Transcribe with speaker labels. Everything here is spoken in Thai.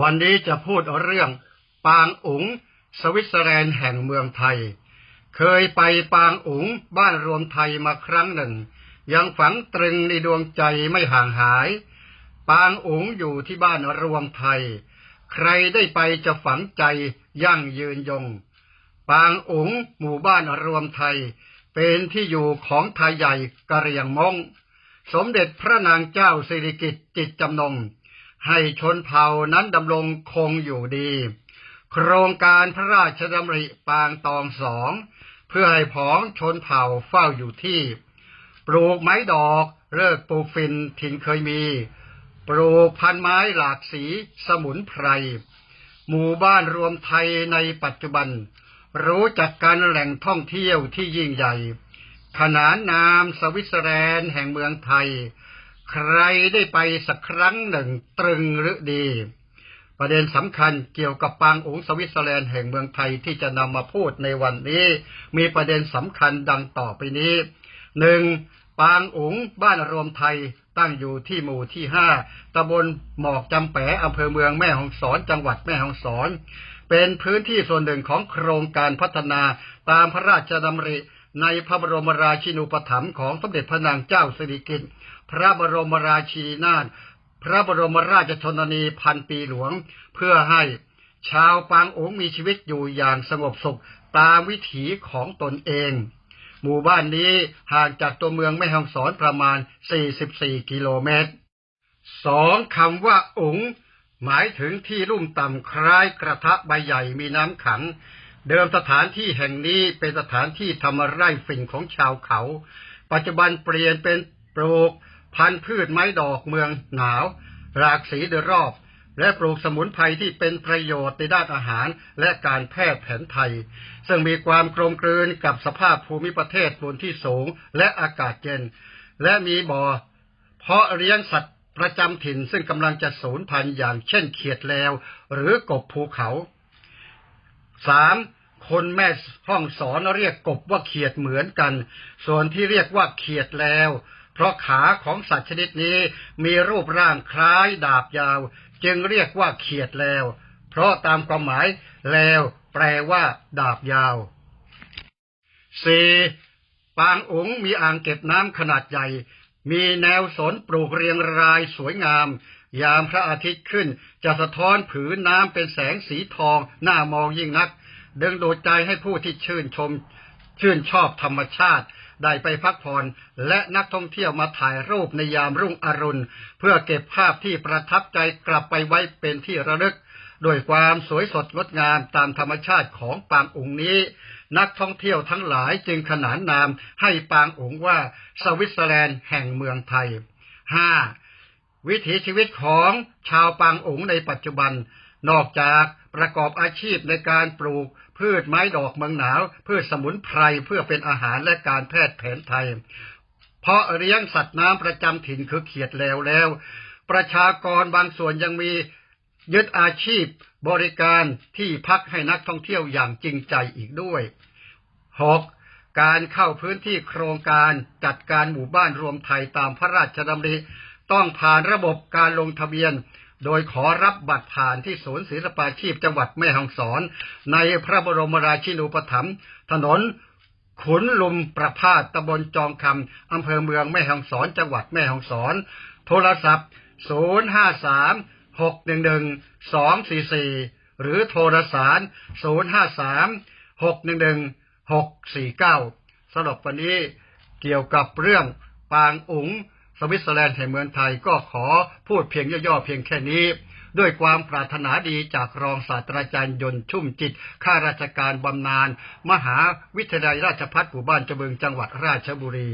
Speaker 1: วันนี้จะพูดเรื่องปางอุ๋ง สวิตเซอร์แลนด์แห่งเมืองไทย เคยไปปางอุ๋งบ้านรวมไทยมาครั้งหนึ่ง ยังฝังตรึงในดวงใจไม่ห่างหาย ปางอุ๋งอยู่ที่บ้านรวมไทย ใครได้ไปจะฝังใจยั่งยืนยง ปางอุ๋งหมู่บ้านรวมไทย เป็นที่อยู่ของไทยใหญ่กะเรียงมง สมเด็จพระนางเจ้าสิริกิติ์จิตจำนง ให้ชนเผ่านั้นดำรงคงอยู่ดี โครงการพระราชดำริปางตองสอง เพื่อให้ผองชนเผ่าเฝ้าอยู่ที่ ปลูกไม้ดอกเลิกปลูกฟินถิ่นเคยมี ปลูกพันไม้หลากสีสมุนไพร หมู่บ้านรวมไทยในปัจจุบัน รู้จักการแหล่งท่องเที่ยวที่ยิ่งใหญ่ ขนานนามสวิตเซอร์แลนด์แห่งเมืองไทย ใครได้ไปสักครั้งหนึ่งตรึงหรือดี ประเด็นสำคัญเกี่ยวกับปางอุ๋งสวิตเซอร์แลนด์แห่งเมืองไทยที่จะนำมาพูดในวันนี้ มีประเด็นสำคัญดังต่อไปนี้หนึ่งปางอุ๋งบ้านรวมไทยตั้งอยู่ที่หมู่ที่ห้าตำบลหมอกจำแปะอำเภอเมืองแม่ฮ่องสอนจังหวัดแม่ฮ่องสอน เป็นพื้นที่ส่วนหนึ่งของโครงการพัฒนาตามพระราชดำริ ในพระบรมราชินูปถัมภ์ของสมเด็จพระนางเจ้าสิริกิติ์พระบรมราชินีนาถพระบรมราชชนนีพันปีหลวง เพื่อให้ชาวปางองมีชีวิตอยู่อย่างสงบสุขตามวิถีของตนเอง หมู่บ้านนี้ห่างจากตัวเมืองแม่ฮ่องสอนประมาณ 44 กิโลเมตรสองคำว่าองหมายถึงที่ลุ่มต่ำคล้ายกระทะใบใหญ่มีน้ำขัง เดิมสถานที่แห่งนี้เป็นสถานที่ทำไร่ฝิ่นของชาวเขา ปัจจุบันเปลี่ยนเป็นปลูกพันธุ์พืชไม้ดอกเมืองหนาว หลากสีโดยรอบ และปลูกสมุนไพรที่เป็นประโยชน์ในด้านอาหารและการแพทย์แผนไทย ซึ่งมีความกลมกลืนกับสภาพภูมิประเทศบนที่สูงและอากาศเย็น และมีบ่อ เพาะเลี้ยงสัตว์ประจำถิ่นซึ่งกำลังจะสูญพันธุ์อย่างเช่นเขียดแลว หรือกบภูเขา สามคนแม่ห้องสอนเรียกกบว่าเขียดเหมือนกัน ส่วนที่เรียกว่าเขียดแล้ว เพราะขาของสัตว์ชนิดนี้มีรูปร่างคล้ายดาบยาว จึงเรียกว่าเขียดแล้ว เพราะตามความหมายแล้วแปลว่า ดาบยาวสี่ปางอุ๋งมีอ่างเก็บน้ำขนาดใหญ่ มีแนวสนปลูกเรียงรายสวยงาม ยามพระอาทิตย์ขึ้น จะสะท้อนผืนน้ำเป็นแสงสีทองน่ามองยิ่งนัก ดึงดูดใจให้ผู้ที่ชื่นชม ชื่นชอบธรรมชาติ ได้ไปพักผ่อนและนักท่องเที่ยวมาถ่ายรูปในยามรุ่งอรุณ เพื่อเก็บภาพที่ประทับใจกลับไปไว้เป็นที่ระลึกโดยความสวยสดงดงามตามธรรมชาติของปางอุ๋งนี้ นักท่องเที่ยวทั้งหลายจึงขนานนามให้ปางอุ๋งว่าสวิตเซอร์แลนด์แห่งเมืองไทย 5. วิถีชีวิตของชาวปางอุ๋งในปัจจุบัน นอกจากประกอบอาชีพในการปลูกพืชไม้ดอกเมืองหนาว พืชสมุนไพรเพื่อเป็นอาหารและการแพทย์แผนไทย เพราะเลี้ยงสัตว์น้ำประจำถิ่นคือเขียดแล้วแล้ว ประชากรบางส่วนยังมียึดอาชีพบริการที่พักให้นักท่องเที่ยวอย่างจริงใจอีกด้วย 6. การเข้าพื้นที่โครงการจัดการหมู่บ้านรวมไทยตามพระราชดำริ ต้องผ่านระบบการลงทะเบียน โดยขอรับบัตรผ่านที่ศูนย์ศิลปาชีพจังหวัดแม่ฮ่องสอน ในพระบรมราชินูปถัมภ์ถนนขุนลุมประพาสตำบลจองคำอำเภอเมืองแม่ฮ่องสอน จังหวัดแม่ฮ่องสอน โทรศัพท์ 053 611 244 หรือโทรสาร 053 611 649สำหรับวันนี้เกี่ยวกับเรื่องปางอุ๋ง สวิตเซอร์แลนด์แห่งเมืองไทยก็ขอพูดเพียงย่อๆเพียงแค่นี้ ด้วยความปรารถนาดีจากรองศาสตราจารย์ยนต์ชุ่มจิตข้าราชการบำนาญมหาวิทยาลัยราชภัฏหมู่บ้านจเบิงจังหวัดราชบุรี